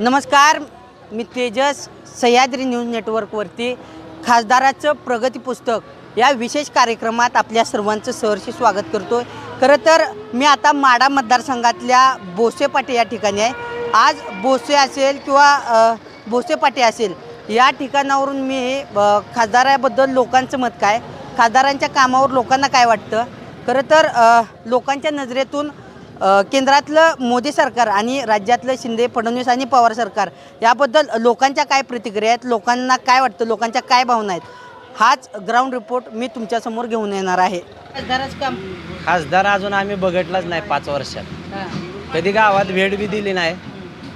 नमस्कार मी तेजस सह्याद्री न्यूज नेटवर्कवरती खासदाराचं प्रगती पुस्तक या विशेष कार्यक्रमात आपल्या सर्वांचं सहर्षी स्वागत करतो खरं तर मी आता माडा मतदारसंघातल्या बोसेपाटे या ठिकाणी आहे. आज बोसे असेल किंवा बोसेपाटे असेल या ठिकाणावरून मी खासदाराबद्दल लोकांचं मत काय? खासदारांच्या कामावर लोकांना काय वाटतं? खरं तर लोकांच्या नजरेतून केंद्रातलं मोदी सरकार आणि राज्यातलं शिंदे फडणवीस आणि पवार सरकार याबद्दल लोकांच्या काय प्रतिक्रिया आहेत? लोकांना काय वाटतं? लोकांच्या काय भावना आहेत? हाच ग्राउंड रिपोर्ट मी तुमच्यासमोर घेऊन येणार आहे. काम? खासदार अजून आम्ही बघितलाच नाही पाच वर्षात. कधी गावात भेट बी दिली नाही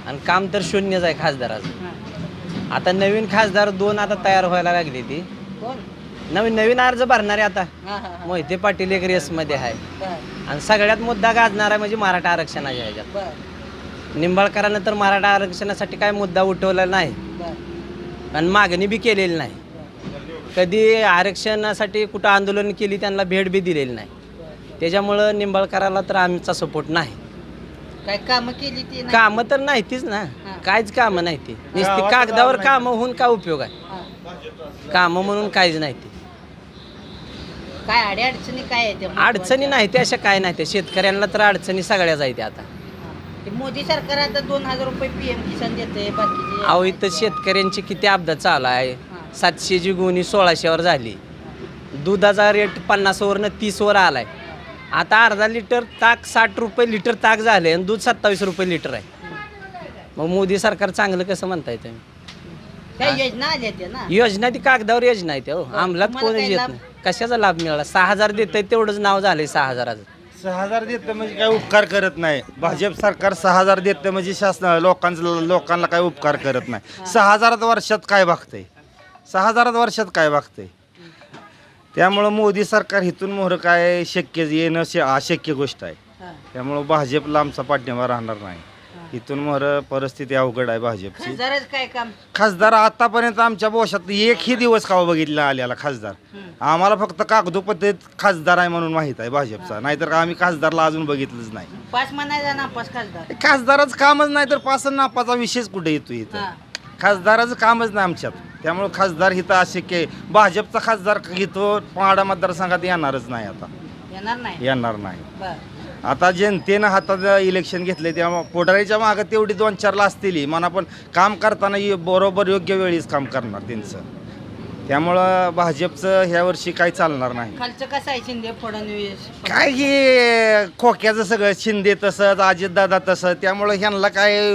आणि काम तर शून्यच आहे खासदाराचं. आता नवीन खासदार दोन आता तयार व्हायला लागली ती. नवीन नवीन अर्ज भरणारे आता. मोहिते पाटील एक रेसमध्ये आहे. आणि सगळ्यात मुद्दा गाजणारा म्हणजे मराठा आरक्षणाच्या ह्याच्यात. निंबाळकरांनं तर मराठा आरक्षणासाठी काय मुद्दा उठवलेला नाही. आणि मागणी बी केलेली नाही. कधी आरक्षणासाठी कुठं आंदोलन केली त्यांना भेट बी दिलेली नाही. त्याच्यामुळं निंबाळकराला तर आमचा सपोर्ट नाही. काय कामं केली ती नाही? कामं तर नाहीतीच ना. हां. काहीच कामं नाही ती. नुसती कागदावर कामं होऊन काय उपयोग आहे? कामं म्हणून काहीच नाही ती. काय अडीअडचणी काय अडचणी नाही त्या अशा काय नाही त्या शेतकऱ्यांना तर अडचणी सगळ्याच आहेत त्या आता. मोदी सरकार आता दोन हजार रुपये पीएम किसान देते बाकीचे अहो इथं शेतकऱ्यांची किती अपघात चालू आहे. सातशेची गुणी सोळाशेवर झाली. दुधाचा रेट पन्नासवरनं तीसवर आलाय. आता अर्धा लिटर ताक साठ रुपये लिटर ताक झाले आणि दूध सत्तावीस रुपये लिटर आहे. मग मोदी सरकार चांगलं कसं म्हणताय तुम्ही? काय योजना आल्या त्या ना. योजना ती कागदावर योजना आहे त्या हो. अंमलात काय येत लाभ? नाही. कशाचा लाभ मिळाला? सहा हजार देत तेवढंच नाव झालंय सहा हजाराचं. सहा हजार देतं म्हणजे काय उपकार करत नाही. भाजप सरकार सहा हजार देतं म्हणजे शासन लोकांचं लोकांना काय उपकार करत नाही. सहा हजारात वर्षात काय बघतंय सहा हजारात वर्षात काय बघतंय त्यामुळं मोदी सरकार इथून मोहर काय शक्य येणं श- अशक्य गोष्ट आहे. त्यामुळं भाजपला आमचा पाठिंबा राहणार नाही. इथून मोहर परिस्थिती अवघड आहे भाजपची. खासदारच काय काम? खासदार आतापर्यंत आमच्या बोशात एकही दिवस खावा बघितला आलेला खासदार. आम्हाला फक्त कागदोपत्रीत खासदार आहे म्हणून माहीत आहे भाजपचा. नाहीतर का आम्ही खासदारला अजून बघितलंच नाही. पाच म्हणायचा ना पाच खासदार. खासदाराचं कामच नाही तर पास आणि नापाचा विषयच कुठे येतो इथं? खासदाराचं कामच नाही आमच्यात. त्यामुळे खासदार इथं अशक्य आहे भाजपचा खासदार इथं पाडा मतदारसंघात येणारच नाही आता. येणार नाही? येणार नाही. बर. आता जनतेनं हातात इलेक्शन घेतले त्यामुळे पोटारीच्या मागं तेवढी दोन चारला असतील म्हणा पण काम करताना ये- बरोबर योग्य वेळीच काम करणार त्यांचं. त्यामुळं भाजपचं ह्या वर्षी काही चालणार नाही. खालचं कसं आहे शिंदे फडणवीस? काय हे खोक्याचं सगळं शिंदे तसंच अजितदादा तसं त्यामुळं ह्यांना काय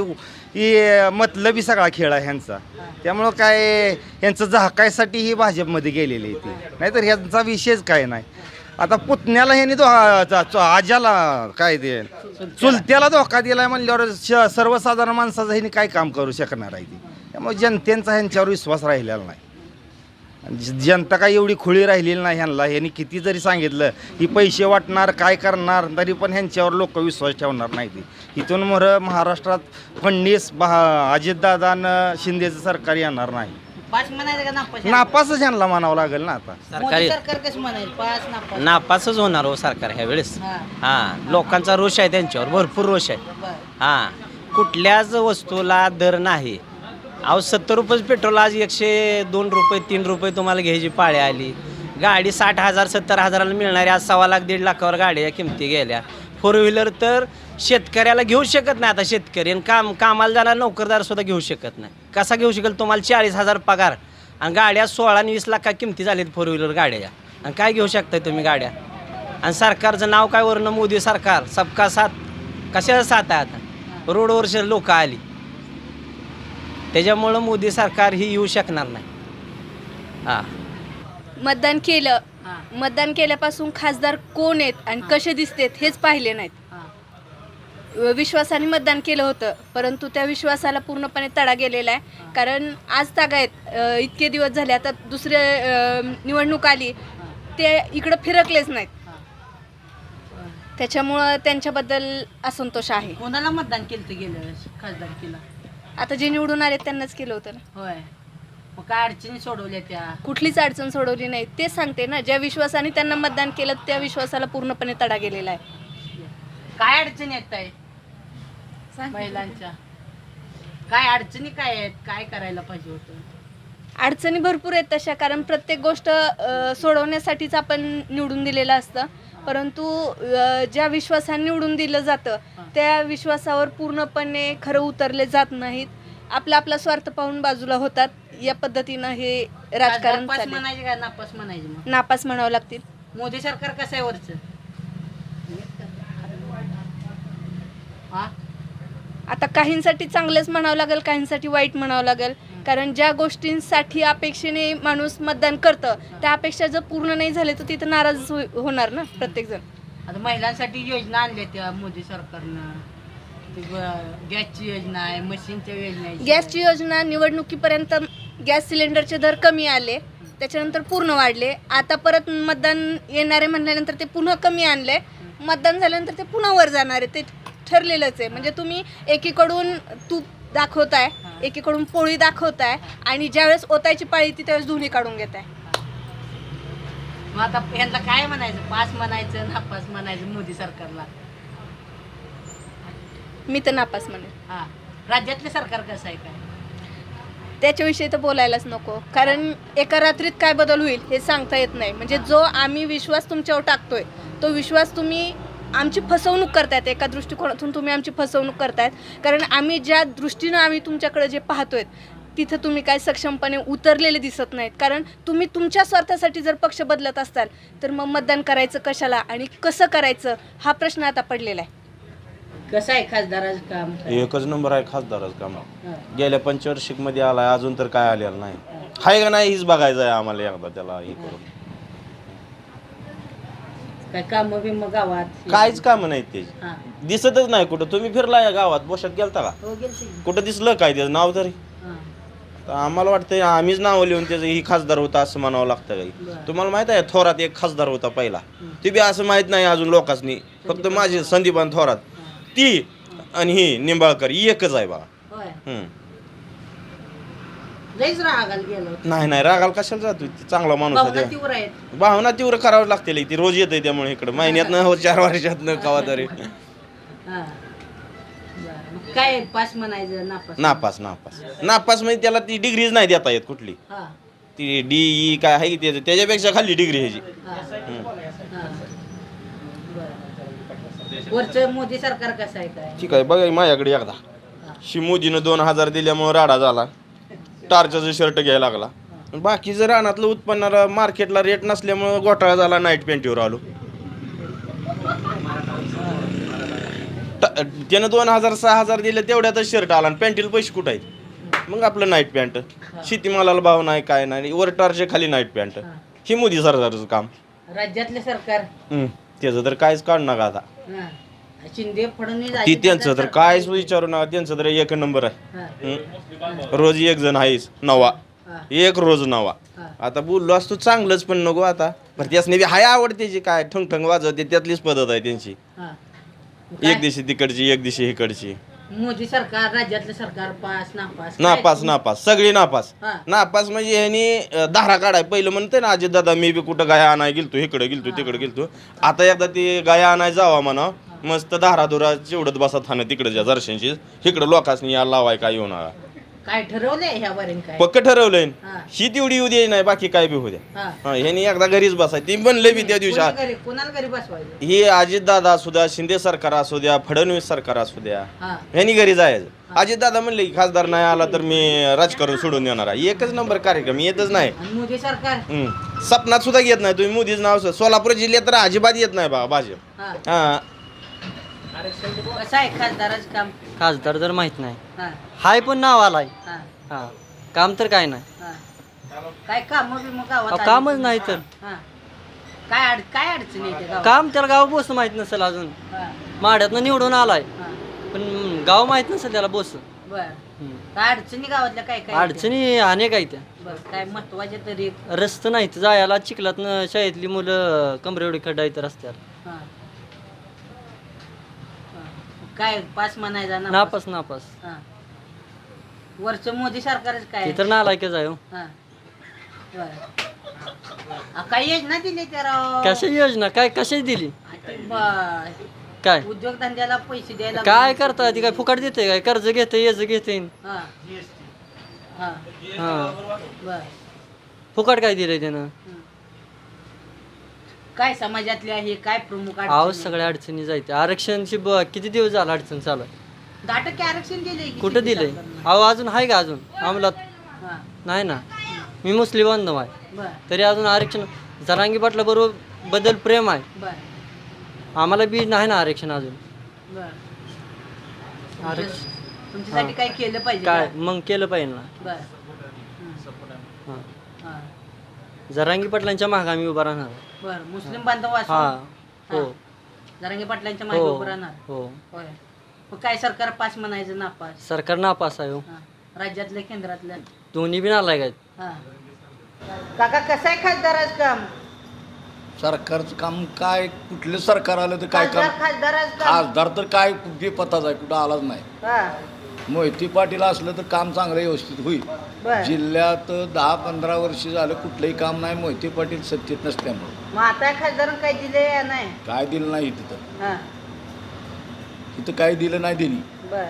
हे मतलबी सगळा खेळ आहे ह्यांचा. त्यामुळं काय ह्यांचं झाकायसाठी ही भाजपमध्ये गेलेली आहे ती. नाहीतर ह्यांचा विषयच काय नाही. आता पुतण्याला ह्यानी तो आज्याला काय दे चुलत्याला धोका दिलाय म्हणल्यावर श- सर्वसाधारण माणसाचं ह्यानी काय काम करू शकणार आहे ती? त्यामुळे जनतेचा ह्यांच्यावर विश्वास राहिलेला नाही. ज- जनता काय एवढी खुळी राहिलेली नाही ह्यांना. ह्यांनी किती जरी सांगितलं की पैसे वाटणार काय करणार? तरी पण ह्यांच्यावर लोक विश्वास ठेवणार नाही ते. इथून मर महाराष्ट्रात फडणवीस बहा अजितदादानं शिंदेचं सरकार येणार नाही. पाच म्हणायचं का नापास नापासच ह्यांना म्हणावं लागेल ना आता. मोदी सरकारी सरकार कसं म्हणाल पाच नापास. नापासच होणार हो सरकार ह्या वेळेस. हा. हा लोकांचा रोष आहे त्यांच्यावर भरपूर रोष आहे. बर. हा कुठल्याच वस्तूला दर नाही. अहो सत्तर रुपये पेट्रोल आज एकशे दोन रुपये तीन रुपये तुम्हाला घ्यायची पाळी आली. गाडी साठ हजार सत्तर हजाराला मिळणारी आज सव्वा लाख दीड लाखावर गाड्या किमती गेल्या. फोर व्हीलर तर शेतकऱ्याला घेऊ शकत नाही आता शेतकरी. आणि काम कामाला जाणार नोकरदार सुद्धा घेऊ शकत नाही. कसा घेऊ शकेल? तुम्हाला चाळीस हजार पगार. आणि गाड्या सोळा आणि वीस लाखा किमती झालीत फोर व्हीलर गाड्या. आणि काय घेऊ शकताय तुम्ही गाड्या? आणि सरकारचं नाव काय वरनं? मोदी सरकार. सबका साथ. कशाचा साथ आहे आता? रोडवर लोक आली. त्याच्यामुळं मोदी सरकार ही येऊ शकणार नाही. हां. मतदान केलं. हा. मतदान केल्यापासून खासदार कोण आहेत आणि कसे दिसतेत हेच पाहिले नाहीत. विश्वासाने मतदान केलं होतं. परंतु त्या विश्वासाला पूर्णपणे तडा गेलेला आहे. कारण आज तागायत इतके दिवस झाले. आता दुसरे निवडणूक आली. ते इकडं फिरकलेच नाहीत. त्याच्यामुळं त्यांच्याबद्दल असंतोष आहे. कोणाला मतदान केलं गेल्या वेळेस? खासदार केला? आता जे निवडून आले त्यांनाच केलं होतं ना. होय. मग काय अडचणी सोडवल्या त्या? कुठलीच अडचण सोडवली नाही. तेच सांगते ना ज्या विश्वासाने त्यांना मतदान केलं त्या विश्वासाला पूर्णपणे तडा गेलेला आहे. काय अडचणी येत आहे महिलांच्या. काय अडचणी काय आहेत? काय करायला पाहिजे होतं? अडचणी भरपूर आहेत तशा कारण प्रत्येक गोष्ट अ, सोडवण्यासाठीच आपण निवडून दिलेलं असतं. परंतु अ, ज्या विश्वासाने निवडून दिलं जातं त्या विश्वासावर पूर्णपणे खरं उतरले जात नाहीत. आपला आपला स्वार्थ पाहून बाजूला होतात. या पद्धतीनं हे राजकारण. म्हणायचे का नापास म्हणायचे मग? नापास म्हणावं लागतील. मोदी सरकार कसं आहे वरचं? आता काहींसाठी चांगलंच म्हणावं लागेल काहींसाठी वाईट म्हणावं लागेल. कारण ज्या गोष्टींसाठी अपेक्षेने माणूस मतदान करतं त्या अपेक्षा जर पूर्ण नाही झाले तर तिथं नाराज हो- होणार ना प्रत्येकजण. आता महिलांसाठी योजना आणल्या त्या मोदी सरकारनं. ते ग- गॅसची योजना आहे मशीनच्या योजना आहे. गॅसची योजना निवडणुकीपर्यंत गॅस सिलेंडरचे दर कमी आले त्याच्यानंतर पूर्ण वाढले. आता परत मतदान येणारे म्हणल्यानंतर ते पुन्हा कमी आणले. मतदान झाल्यानंतर ते पुन्हा वर जाणार आहे. ते ठरलेलंच आहे. म्हणजे तुम्ही एकीकडून तूप दाखवताय एकीकडून पोळी दाखवताय आणि ज्यावेळेस ओतायची पाळी येते त्यावेळेस दोन्ही काढून घेताय. मग आता यांना काय म्हणायचं? पास म्हणायचं नापास म्हणायचं मोदी सरकारला? मी तर नापास म्हणेन. हा. राज्यातलं सरकार कसं आहे काय? त्याच्याविषयी तर बोलायलाच नको. कारण एका रात्रीत काय बदल होईल हे सांगता येत नाही. म्हणजे जो आम्ही विश्वास तुमच्यावर टाकतोय तो विश्वास तुम्ही आमची फसवणूक करतायत एका दृष्टिकोनातून तुम्ही आमची फसवणूक करतायत. कारण आम्ही ज्या दृष्टीनं आम्ही तुमच्याकडे जे पाहतोय तिथं तुम्ही काय सक्षमपणे उतरलेले दिसत नाहीत. कारण तुम्ही तुमच्या स्वार्थासाठी जर पक्ष बदलत असाल तर मग मतदान करायचं कशाला आणि कसं करायचं हा प्रश्न आता पडलेला आहे. कसं आहे खासदाराचं काम? एकच नंबर आहे खासदारच काम. गेल्या पंचवार्षिकमध्ये आलाय अजून तर काय आलेलं नाही. हाय का नाही हीच बघायचं आहे आम्हाला एकदा त्याला हे करून. काय काम बिम गावात. काहीच काम नाही त्याची हा. दिसतच नाही कुठं. तुम्ही फिरला या गावात बोशात गेलता का? हो गेलते. की. कुठं दिसलं काय त्याचं नाव तरी? हा. तर आम्हाला वाटतं आम्हीच नाव लिहून त्याचं ही खासदार होता असं म्हणावं लागतं काही. बरं. तुम्हाला माहीत आहे थोरात एक खासदार होता पहिला. ते बी असं माहीत नाही अजून लोकांनी फक्त माझे संदीपान थोरात. ती आणि ही निंबाळकर ही एकच आहे बा होय. हम्म. लईच रागाल गेलो नाही नाही रागाला कशाला जातो चांगला माणूस आहे भावना त्या. तीव्र आहेत. भावना तीव्र करावं लागते ती रोज येते त्यामुळे इकडे. महिन्यातनं हो. चार वर्षातनं कवा तरी. हा. बरं. मग काय पास म्हणायचं? नापास. नापास नापास. नापास म्हणजे त्याला ती डिग्रीज नाही देता येत कुठली. हा. ती डी ई काय आहे की त्याचं त्याच्यापेक्षा खाली डिग्री ह्याची. हा. हा. बरं. वरचं मोदी सरकार कसं आहे काय? ठीक आहे बघा माझ्याकडे एकदा. शी मोदीनं दोन हजार दिल्यामुळे राडा झाला. टार्चाचं शर्ट घ्यायला लागला. बाकीचं रानातलं उत्पन्नाला मार्केटला रेट नसल्यामुळं घोटाळा झाला नाईट पॅन्टीवर आलो. त्यानं दोन हजार सहा हजार दिले तेवढ्यातच शर्ट आला. आणि पॅन्टीला पैसे कुठं आहेत? मग आपलं नाईट पॅन्ट शेतीमालाला भाव नाही काय नाही. वर टारच्या खाली नाईट पॅन्ट ही. मोदी सरकारचं काम. राज्यातले सरकार. त्याचं तर काहीच काढू नका आता. शिंदे फडणवीस ती त्यांचं तर. काहीच विचारू नका त्यांचं तर एक नंबर आहे हा. रोज एक जण आहेस नवा हा. एक रोज नवा हा. आता बोललो असतो चांगलंच पण नको आता बरं त्यासने बी हाय आवडते जी काय ठंग ठंग वाजवते त्यातलीच पद्धत आहे त्यांची हा. काय? एक दिवशी तिकडची एक दिवशी इकडची मोदी सरकार राज्यातलं सरकार पास नापास नापास नापास. सगळी नापास. हा. नापास म्हणजे ह्यांनी अं, धारा काढाय. पहिलं म्हणते ना अजित दादा मी बी कुठं गाया आणाय गेलतो इकडे गेलतो तिकडे गेलतो. आता एकदा ते गाया आणाय जावा म्हणा मस्त धारा धुरा चिवडत बसा थानं तिकडच्या दर्शनशी इकडं लोकांनी या लावाय काय येऊ नका. काय ठरवलंय ह्या वरील काय? पक्क ठरवलंय. हा. ही तेवढी येऊ दे नाही बाकी काय बी होऊ द्या. हा. हा ह्यांनी एकदा घरीच बसाय. ती बनले बी त्या दिवशी. कोणी घरी कोणाला घरी बसवायचं? हे अजितदादा असू द्या शिंदे सरकार असू द्या फडणवीस सरकार असू द्या हा. ह्यांनी घरी जायचं. अजितदादा म्हणले की खासदार नाही आला तर मी राजकारण सोडून देणार आहे. एकच नंबर कार्यक्रम येतच नाही. आणि मोदी सरकार? हम्म. सपनात सुद्धा घेत नाही. तुम्ही मोदीच नाव स- सोलापूर जिल्ह्यात तर अजिबात येत नाही बा भाजप. हा. हा. कसं आहे खासदाराचं काम? खासदार तर माहीत नाही. हा. हाय पण नाव आलाय. हा. हा. काम तर काय नाही. हा. काय काम बी मग गावात अहो, आली कामच? नाही तर. हा. काय अड काय अडचण येते गावात? काम त्याला गाव बोस माहीत नसेल अजून. माड्यातनं निवडून आलाय. पण गाव माहीत नसेल त्याला बोस. बर. काय अडचणी गावातल्या काय काय अडचणी अनेक आहेत. त्या बर काय तरी रस्ते नाहीत जायला चिखलातनं शाळेतली मुलं कमरे एवढी खड्डा इथं रस्त्यावर हा हा. काय पास म्हणायचा ना नापास नापास. हा. वरचं मोदी सरकारच काय? ते तर नालायकच आहे हो. हा. बर. आ, काही योजना दिली तर कशा योजना? काय कशाची दिली? काय? उद्योगधंद्याला पैसे द्यायला काय करता ती काय फुकट देते काय? कर्ज घेते याचं घेते. हा. हा. हा. बर. फुकट काय दिलंय त्यानं? काय समाजातले आहे काय प्रमुख आहो अडचणी? सगळ्या अडचणी जायते आरक्षणची ब- किती दिवस झाला अडचण चालू? आहे? दहा टक्के आरक्षण दिले कुठं दिलंय? अहो अजून आहे का अजून? अंमलात हा. नाही ना. मी मुस्लिम बांधव आहे. बर. तरी अजून आरक्षण जरांगी पाटला बरोबर बदल प्रेम आहे. बर. आम्हाला बी नाही ना आरक्षण अजून. बर. आरक्षण. तुमच्यासाठी काय केलं पाहिजे काय? का? मग केलं पाहिजे ना. बर. हां. हा. जरांगी पाटलांच्या मागे आम्ही उभा राहणार. बर मुस्लिम बांधव हा असून हो. जरांगे पाटलांच्या मागे हो उभं राहणार. हो. होय. मग काय सरकार पास म्हणायचं नापास? सरकार नापास आहे हो. हा. राज्यातलं केंद्रातलं दोन्ही बी नालायक आहेत. हा. काका कसं आहे खासदाराच काम? सरकारचं काम काय कुठलं सरकार आलं तर काय खासदार काम? खासदाराच काम. खासदार तर काय बेपत्ताच आहे कुठं आलाच नाही. हा. मोहिती पाटील असलं तर काम चांगलं व्यवस्थित होईल. बर. जिल्ह्यात दहा पंधरा वर्ष झालं कुठलंही काम नाही मोहिती पाटील सत्तेत नसल्यामुळं. मग आता खासदार काय दिले या नाही? काय दिलं नाही तिथं. हा. तिथं काय दिलं नाही दिली बर.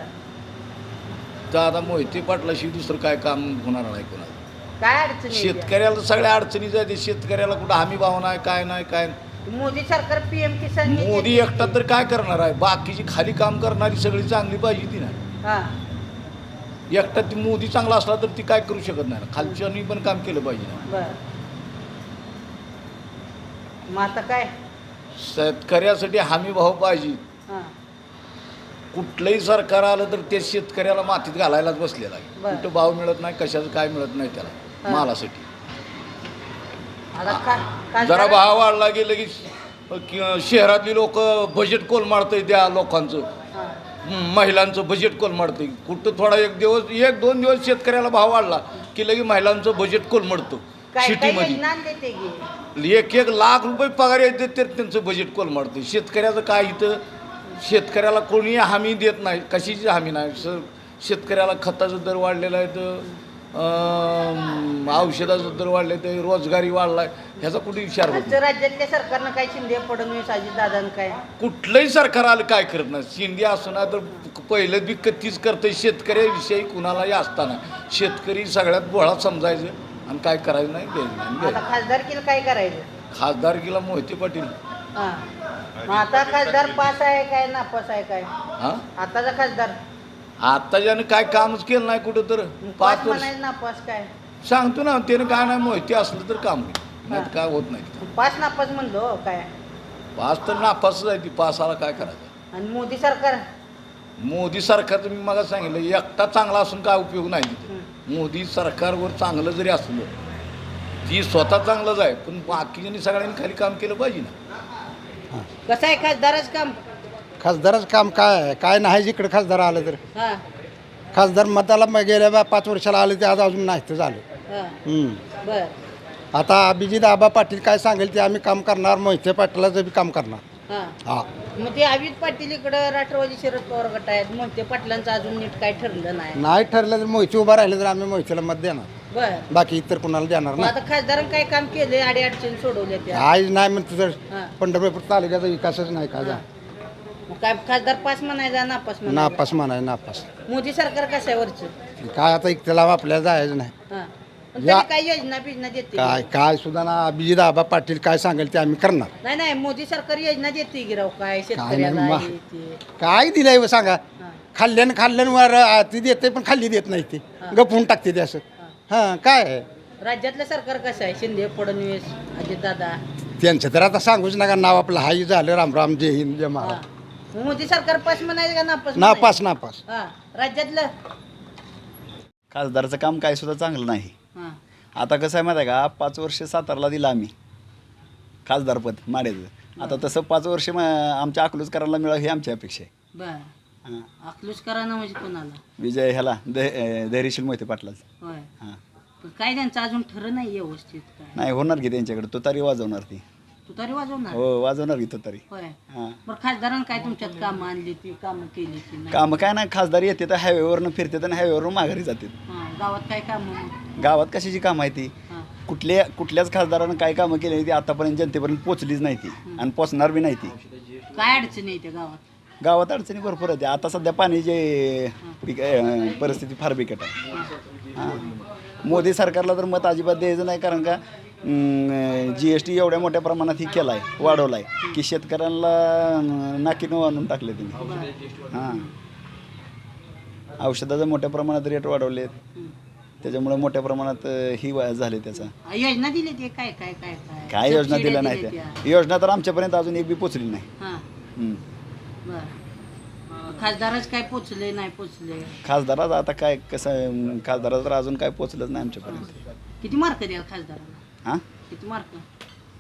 तर आता मोहिती पाटलाशी दुसरं काय काम होणार नाही कोणाला काय अडचणी आहेत शेतकऱ्याला सगळ्या अडचणी जाते शेतकऱ्याला कुठं हमी भाव नाही काय नाही काय नाही. मोदी सरकार पीएम किसान मोदी. एकटा तर काय करणार आहे? बाकीची खाली काम करणारी सगळी चांगली पाहिजे ती ना. हा. एकटा ती मोदी चांगला असला तर ती काय करू शकत नाही. खालच्यांनी पण काम केलं पाहिजे. ना बर. मग आता काय? शेतकऱ्यासाठी हमी भाव पाहिजे. हा. कुठलंही सरकार आलं तर ते शेतकऱ्याला मातीत घालायलाच बसलेलं आहे. बरं. कुठं भाव मिळत नाही कशाचं काय मिळत नाही त्याला हा. मालासाठी. आता जरा भाव वाढला की लगेच कि- शहरातली लोक बजेट कोलमाडतंय त्या लोकांचं. महिलांचं बजेट कोलमाडतंय. कुठं थोडा एक दिवस एक दोन दिवस शेतकऱ्याला भाव वाढला की लगेच महिलांचं बजेट कोलमडतं सिटीमध्ये. एक एक लाख रुपये पगार येते तर त्यांचं बजेट कोलमाडते शेतकऱ्याचं काय इथं? शेतकऱ्याला कोणी हमी देत नाही. कशाची हमी नाही? स शेतकऱ्याला खताचा दर वाढलेला आहे तर औषधाचा दर वाढले तर रोजगारी वाढला आहे ह्याचा कुठे विचार होत नाही. राज्यातल्या सरकारनं काय शिंदे फडणवीस अजित दादानं काय? कुठलंही सरकार आलं काय करत नाही. शिंदे असं ना तर पहिलं बी कधीच करतं शेतकऱ्याविषयी कुणालाही असताना. शेतकरी सगळ्यात बोळा समजायचं आणि काय करायचं नाही द्यायचं नाही आता. खासदारकीला काय करायचं? खासदारकीला मोहिते पाटील. हा. मग आता खासदार पास आहे काय नापास आहे काय? हां? आताचा खासदार. आता ज्यानं काय कामच केलं नाही कुठं तर पाच वर्ष. नापास काय? सांगतो ना त्यानं काय नाही माहिती असलं तर काम होईल. नाही काय होत नाही पास नापास म्हणलो हो, काय? पास तर नापासच आहे ती पासाला काय करायचं? आणि मोदी सरकार? मोदी सरकारचं मी मला सांगितलं एकटा चांगला असून काय उपयोग नाही तिथं. मोदी सरकारवर चांगलं जरी असलं ती स्वतः चांगलंच आहे पण बाकीच्यांनी सगळ्यांनी खाली काम केलं पाहिजे ना. कसं आहे खासदारच काम? खासदाराचं काम काय आहे? काय नाही जिकडे खासदार आलं तर. हा. खासदार मताला मग गेल्या बा पाच वर्षाला आलं ते आज अजून नाही तर झालं. हा. हम्म. बर. आता अभिजित आबा पाटील काय सांगेल ते आम्ही काम करणार मोहिते पाटलाचं बी काम करणार. हा. हा. मग ते अजित पाटील इकडं राष्ट्रवादी शरद पवार गट आहेत मग ते पाटलांचं अजून नीट काय ठरलं नाही. नाही ठरलं तर मोहिते उभा राहिले तर आम्ही मोहितेला मत देणार. बर. बाकी इतर कुणाला देणार मग नाही. आता खासदारांनी काय काम केले अडी अडचणी सोडवल्या त्या आज नाही म्हणतो तर हा. पंढरपूर तालुक्याचा विकासच नाही का जा. मग काय खासदार पास म्हणायचा नापास म्हणायचा? नापास म्हणाय नापास. मोदी सरकार कसं आहे वरचं काय आता इकतेला आपल्याला जायचं नाही. हा. या- काय योजना बिजना देते? काय काय सुद्धा ना अभिजित आबा पाटील काय सांगेल ते आम्ही करणार. नाही नाही मोदी सरकार योजना देते की राव काय शेतकऱ्याला मा- हे ते. काय दिलंय हो सांगा. हा. खाल्ल्यानं खाल्ल्यानं वर आ, ती देते पण खाल्ली देत नाही ती. गपवून टाकते ते असं. हां. काय आहे? राज्यातलं सरकार कसं आहे? शिंदे फडणवीस अजित दादा त्यांचं तर आता सांगूच नका नाव आपलं हाई झालं रामराम जय हिंद जय महाराज मोदी सरकार पास म्हणायचं का नापास नापास नापास. म्हणायचं? हा राज्यातलं. खासदारचं काम काय सुद्धा चांगलं नाही. हा. आता कसं आहे माहिती आहे का? पाच वर्ष सातारला दिलं आम्ही. खासदारपद माड्याचं आता तसं पाच वर्ष म- आमच्या अकलूजकरांना मिळावं ही आमची अपेक्षा आहे. बर. हां. अकलूज करा ना म्हणजे कोणाला? विजय ह्याला ध धैर्यशील मोहिते पाटलाच. होय. हां. पण काय त्यांचं अजून ठरं नाही व्यवस्थित काय? नाही होणार की त्यांच्याकडे. तुतारी वाजवणार ती. तरी वाजवणार? हो वाजवणार की तुतारी होय. हां. बरं खासदारानं काय तुमच्यात कामं आणली ती कामं केली ती नाही? कामं काय नाही खासदार येते तर हायवेवरनं फिरते आणि हायवेवरून माघारी जाते. हा गावात काय कामं? गावात कशाची कामं आहे ती? हा. कुठल्या कुठल्याच खासदारानं काय कामं केली ती आतापर्यंत जनतेपर्यंत पोचलीच नाही ती आणि पोचणार बी नाही ती. काय अडचणी गावात? गावात अडचणी भरपूर आहेत. आता सध्या पाण्याची पिक अं, परिस्थिती फार बिकट आहे. हां. मोदी सरकारला तर मत अजिबात द्यायचं नाही कारण का जी एस टी एवढ्या मोठ्या प्रमाणात ही केला आहे वाढवला आहे की शेतकऱ्यांना नाकीनं आणून टाकले त्यांनी. हां. औषधाचं मोठ्या प्रमाणात रेट वाढवले त्याच्यामुळे मोठ्या प्रमाणात ही झाले त्याचा. योजना दिली ते? काय काय काय काय? योजना दिल्या नाही त्या. योजना तर आमच्यापर्यंत अजून एक बी पोचली नाही. खासदारच काय पोचले नाही पोचले? खासदाराचं आता काय कसं खासदाराचं तर अजून काय पोचलंच नाही आमच्यापर्यंत. किती मार्क द्याल खासदाराला? हां? किती मार्क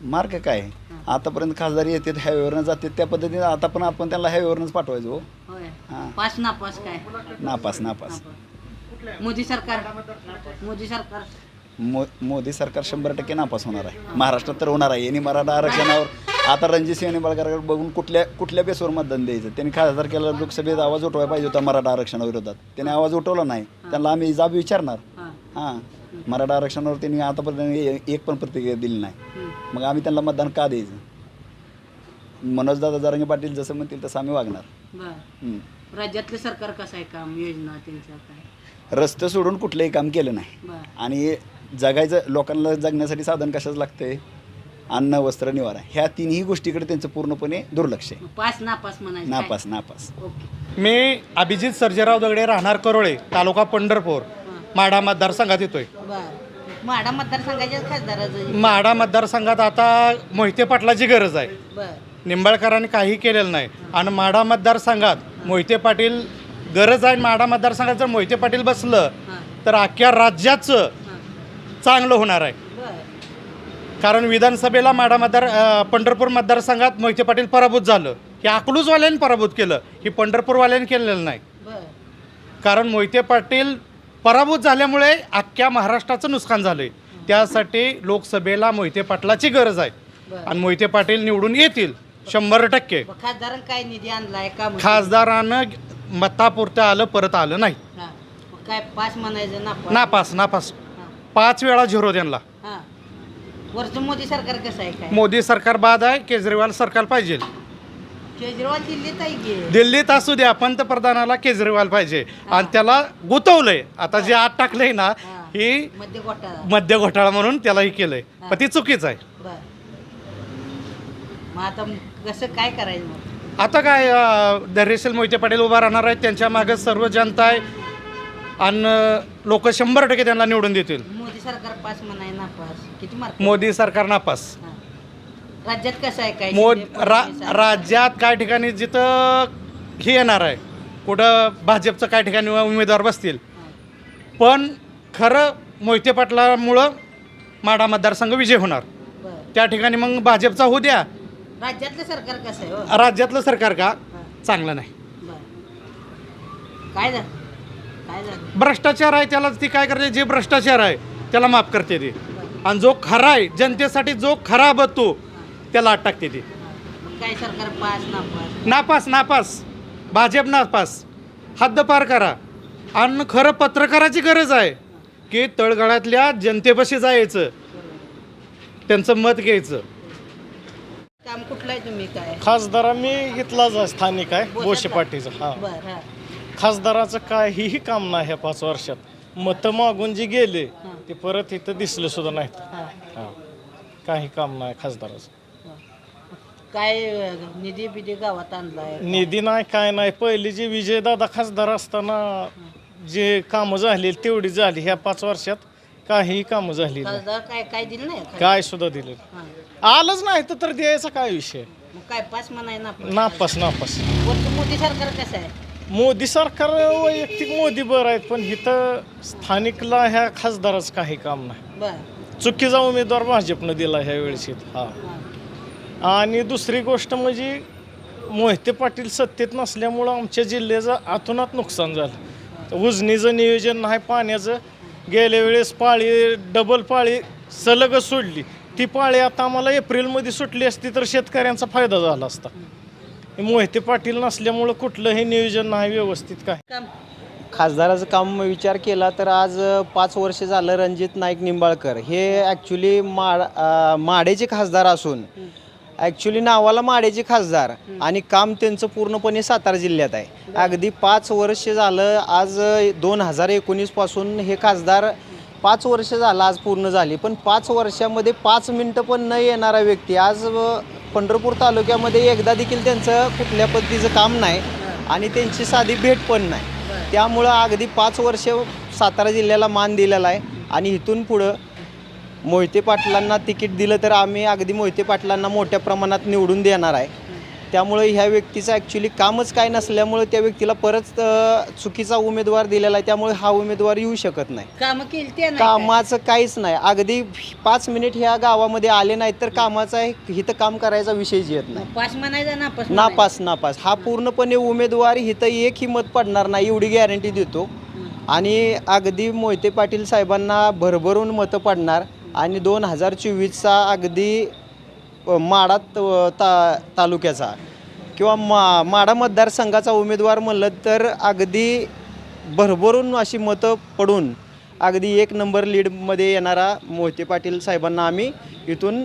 मार्ग काय? आतापर्यंत खासदार येतात हायवेवरनं जातात त्या पद्धतीने आता पण आपण त्यांना हायवेवरनंच पाठवायचो हो. होय. हां. पास नापास काय? नापास नापास. मोदी सरकार. मोदी सरकार. मो मोदी सरकार शंभर टक्के नापास होणार आहे. महाराष्ट्रात तर होणार आहे. यांनी मराठा आरक्षणावर आता रणजित सिंह निंबाळकरकडे बघून कुठल्या कुठल्या बेसवर मतदान द्यायचं? त्यांनी खासदार केला लोकसभेत आवाज उठवायला पाहिजे होता मराठा आरक्षणाविरोधात. त्यांनी आवाज उठवला नाही. त्यांना आम्ही जाब विचारणार. हां. मराठा आरक्षणावर त्यांनी आतापर्यंत एक पण प्रतिक्रिया दिली नाही. मग आम्ही त्यांना मतदान का द्यायचं? मनोजदादा जारंगे पाटील जसं म्हणतील तसं आम्ही वागणार. राज्यातलं सरकार कसं आहे काम योजना त्यांचं काय? रस्ते सोडून कुठलंही काम केलं नाही. आणि जगायचं लोकांना जगण्यासाठी साधन कशाच लागतंय? अन्न वस्त्र निवारा. ह्या तिन्ही गोष्टीकडे त्यांचं पूर्णपणे दुर्लक्ष आहे. पास नापास? नापास नापास. ओके. मी अभिजित सर्जेराव दगडे राहणार करोळे तालुका पंढरपूर. माढा मतदारसंघात येतोय. बरं. माडा मतदारसंघाच्या खासदाराचं माढा मतदारसंघात आता मोहिते पाटलाची गरज आहे. बरं. निंबाळकरांनी काही केलेलं नाही. आणि माढा मतदारसंघात मोहिते पाटील गरज आहे. माढा मतदारसंघात जर मोहिते पाटील बसलं हां. तर अख्ख्या राज्याचं चांगलं होणार आहे. बरं. कारण विधानसभेला माढा मतदार अं, पंढरपूर मतदारसंघात मोहिते पाटील पराभूत झालं. हे अकलूजवाल्यांनी पराभूत केलं. ही पंढरपूरवाल्यांनी केलेलं नाही. बरं. कारण मोहिते पाटील पराभूत झाल्यामुळे अख्ख्या महाराष्ट्राचं नुकसान झालंय. त्यासाठी लोकसभेला मोहिते पाटलाची गरज आहे. आणि मोहिते पाटील निवडून येतील शंभर टक्के. खासदारानं काय निधी आणलाय का खासदारानं मतापुरतं आलं परत आलं नाही. काय पास म्हणायचं नापास? नापास नापास. पाच वेळा झिरो त्यांना. वरचं मोदी सरकार कसं आहे काय? मोदी सरकार बाद आहे केजरीवाल सरकार पाहिजे. केजरीवाल दिल्लीत आहे की? दिल्लीत असू द्या पंतप्रधानाला केजरीवाल पाहिजे. आणि त्याला गुतवलंय. आता जे आत टाकलंय ना हां. ही मध्य घोटाळा. मध्य घोटाळा म्हणून त्याला हे केलंय. पण ती चुकीच आहे. बर. मग आता कसं काय करायचं मग? आता काय अं, धैर्यशील मोहिते पाटील उभा राहणार आहेत. त्यांच्या मागे सर्व जनता आहे. आणि लोक शंभर टक्के त्यांना निवडून देतील. मोदी सरकार पास म्हणाय नापास. किती मार्क? मोदी सरकार नापास. हां. राज्यात कसं आहे काय? मोद रा? राज्यात काय ठिकाणी जिथं हे येणार आहे कुठं भाजपचं काय ठिकाणी उमेदवार बसतील. पण खरं मोहिते पाटलामुळं माडा मतदारसंघ विजय होणार. त्या ठिकाणी मग भाजपचा होऊ द्या. राज्यातलं सरकार कसं आहे हो? राज्यातलं सरकार का? चांगलं नाही. बर. काय झालं? काय झालं? भ्रष्टाचार आहे त्याला ती काय करते? जे भ्रष्टाचार आहे त्याला माफ करते ती. आणि जो खरा आहे जनतेसाठी जो खरा बघतो त्याला आत टाकते ती काय सरकार पास नापास नापास नापास. भाजप नापास. हद्द पार करा. आणि खरं पत्रकाराची गरज आहे की तळगळातल्या जनतेपाशी जायचं. त्यांचं मत घ्यायचं. काम कुठलं आहे तुम्ही काय? खासदार मी इथलाच आहे, स्थानिक आहे? बोशे पाटीचं हा. बर हा. खासदाराचं काहीही काम नाही ह्या पाच वर्षात. मतं मागून जे गेले ते परत इथं दिसले सुद्धा नाहीत. हा. काही काम नाही खासदाराचं. काय निधी बिधी गावात आणलाय निधी नाही काय नाही. पहिली जे विजयदादा खासदार असताना जे कामं झाली तेवढी झाली. ह्या पाच वर्षात काहीही कामं झाली नाही. खासदार काय काय दिलं नाही खासदार? काय सुद्धा दिले हा. आलंच नाही तर तर द्यायचा काय विषय? मग काय पास म्हणाय नापास नापास. नापास मोदी सरकार कसं आहे? मोदी सरकार वैयक्तिक मोदी बरं आहेत पण इथं स्थानिकला ह्या खासदाराचं काही काम नाही. बर. चुकीचा उमेदवार भाजपनं दिला ह्या वेळेस इथं. हा. हा. आणि दुसरी गोष्ट म्हणजे मोहिते पाटील सत्तेत नसल्यामुळं आमच्या जिल्ह्याचं आतोनात नुकसान झालं. उजनीचं नियोजन नाही पाण्याचं. गेल्या वेळेस पाळी डबल पाळी सलगच सोडली. ती पाळी आता आम्हाला एप्रिलमध्ये सुटली असती तर शेतकऱ्यांचा फायदा झाला असता. मोहिते पाटील नसल्यामुळं कुठलंही नियोजन नाही व्यवस्थित काय. खासदाराचं काम विचार केला तर आज पाच वर्ष झालं रणजित नाईक निंबाळकर. हे ॲक्च्युली माड माडेचे खासदार असून ॲक्च्युली नावाला माड्याचे खासदार आणि काम त्यांचं पूर्णपणे सातारा जिल्ह्यात आहे. अगदी पाच वर्ष झालं आज दोन हजार एकोणीसपासून हे खासदार पाच वर्ष झालं आज पूर्ण झाली. पण पाच वर्षामध्ये पाच मिनटं पण न येणारा व्यक्ती आज पंढरपूर तालुक्यामध्ये एकदा देखील त्यांचं कुठल्या पद्धतीचं काम नाही आणि त्यांची साधी भेट पण नाही. त्यामुळं अगदी पाच वर्ष सातारा जिल्ह्याला मान दिलेला आहे आणि इथून पुढं मोहिते पाटलांना तिकीट दिलं तर आम्ही अगदी मोहिते पाटलांना मोठ्या प्रमाणात निवडून देणार आहे. त्यामुळे ह्या व्यक्तीचं ॲक्च्युली कामच काय नसल्यामुळे त्या व्यक्तीला परत चुकीचा उमेदवार दिलेला आहे. त्यामुळे हा उमेदवार येऊ शकत नाही. कामं केली ते नाही कामाचं काहीच नाही. अगदी पाच मिनिट ह्या गावामध्ये आले नाहीत तर कामाचा इथं काम करायचा विषयच येत नाही. पास म्हणायचा नापास नापास नापास. हा पूर्णपणे उमेदवार इथं एक ही मत पडणार नाही एवढी गॅरंटी देतो. आणि अगदी मोहिते पाटील साहेबांना भरभरून मतं पडणार. आणि दोन हजार चोवीसचा अगदी माडा त- ता तालुक्याचा. किंवा मा माडा मतदारसंघाचा उमेदवार म्हणलं तर अगदी भरभरून अशी मतं पडून अगदी एक नंबर लीडमध्ये येणारा मोहिते पाटील साहेबांना आम्ही इथून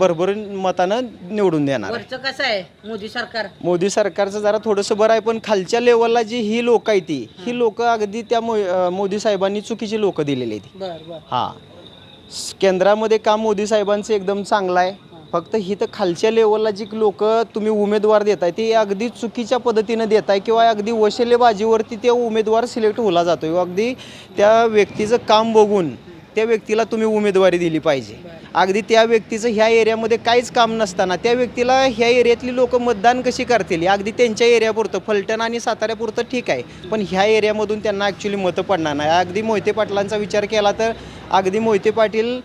भरभरून मतानं निवडून देणार. कसं आहे? मोदी सरकार? मोदी सरकारचं जरा थोडंसं बरं आहे पण खालच्या लेवलला जी ही लोक आहे ती ही लोक अगदी त्या मोदी साहेबांनी चुकीची लोक दिलेली आहेत. हां. केंद्रामध्ये काम मोदी साहेबांचं एकदम चांगलं आहे. फक्त ही तर खालच्या लेवलला जी लोक तुम्ही उमेदवार देताय ते अगदी चुकीच्या पद्धतीनं देताय किंवा अगदी वशिलेबाजीवरती ते उमेदवार सिलेक्ट होला जातो अगदी त्या व्यक्तीचं काम बघून त्या व्यक्तीला तुम्ही उमेदवारी दिली पाहिजे. अगदी त्या व्यक्तीचं ह्या एरियामध्ये काहीच काम नसताना त्या व्यक्तीला ह्या एरियातली लोक मतदान कशी करतील? अगदी त्यांच्या एरियापुरतं फलटण आणि साताऱ्यापुरतं ठीक आहे. पण ह्या एरियामधून त्यांना ॲक्च्युली मतं पडणार नाही. अगदी मोहिते पाटलांचा विचार केला तर अगदी मोहिते पाटील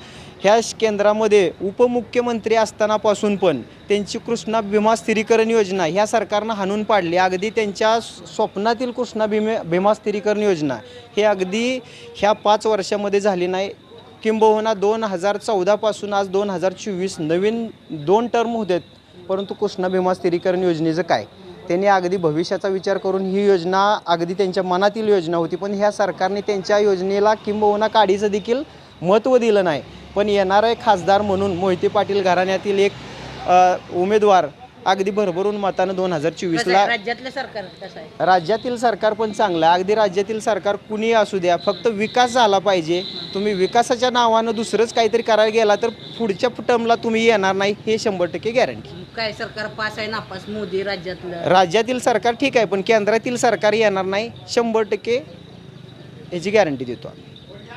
ह्या केंद्रामध्ये उपमुख्यमंत्री असतानापासून पण त्यांची कृष्णा भीमा स्थिरीकरण योजना ह्या सरकारनं हाणून पाडली. अगदी त्यांच्या स्वप्नातील कृष्णा भीमे भीमा स्थिरीकरण योजना हे अगदी ह्या पाच वर्षामध्ये झाली नाही. किंबहुना दोन हजार चौदापासून आज दोन हजार चोवीस नवीन दोन टर्म होत आहेत परंतु कृष्णा भीमा स्थिरीकरण योजनेचं काय? त्यांनी अगदी भविष्याचा विचार करून ही योजना अगदी त्यांच्या मनातील योजना होती. पण ह्या सरकारने त्यांच्या योजनेला किंबहुना काडीचं देखील महत्त्व दिलं नाही. पण येणारे खासदार म्हणून मोहिते पाटील घराण्यातील एक उमेदवार अगदी भरभरून मतानं दोन हजार चोवीसला आहे? राज्यातलं सरकार कसं आहे? राज्यातील सरकार पण चांगलं आहे. अगदी राज्यातील सरकार कुणीही असू द्या फक्त विकास झाला पाहिजे. तुम्ही विकासाच्या नावानं दुसरंच काहीतरी करायला गेला तर पुढच्या टर्मला तुम्ही येणार नाही हे शंभर टक्के गॅरंटी काय सरकार पास आहे नापास? मोदी राज्यातलं. राज्यातील सरकार ठीक आहे पण केंद्रातील सरकार येणार नाही शंभर टक्के याची गॅरंटी देतो आम्ही.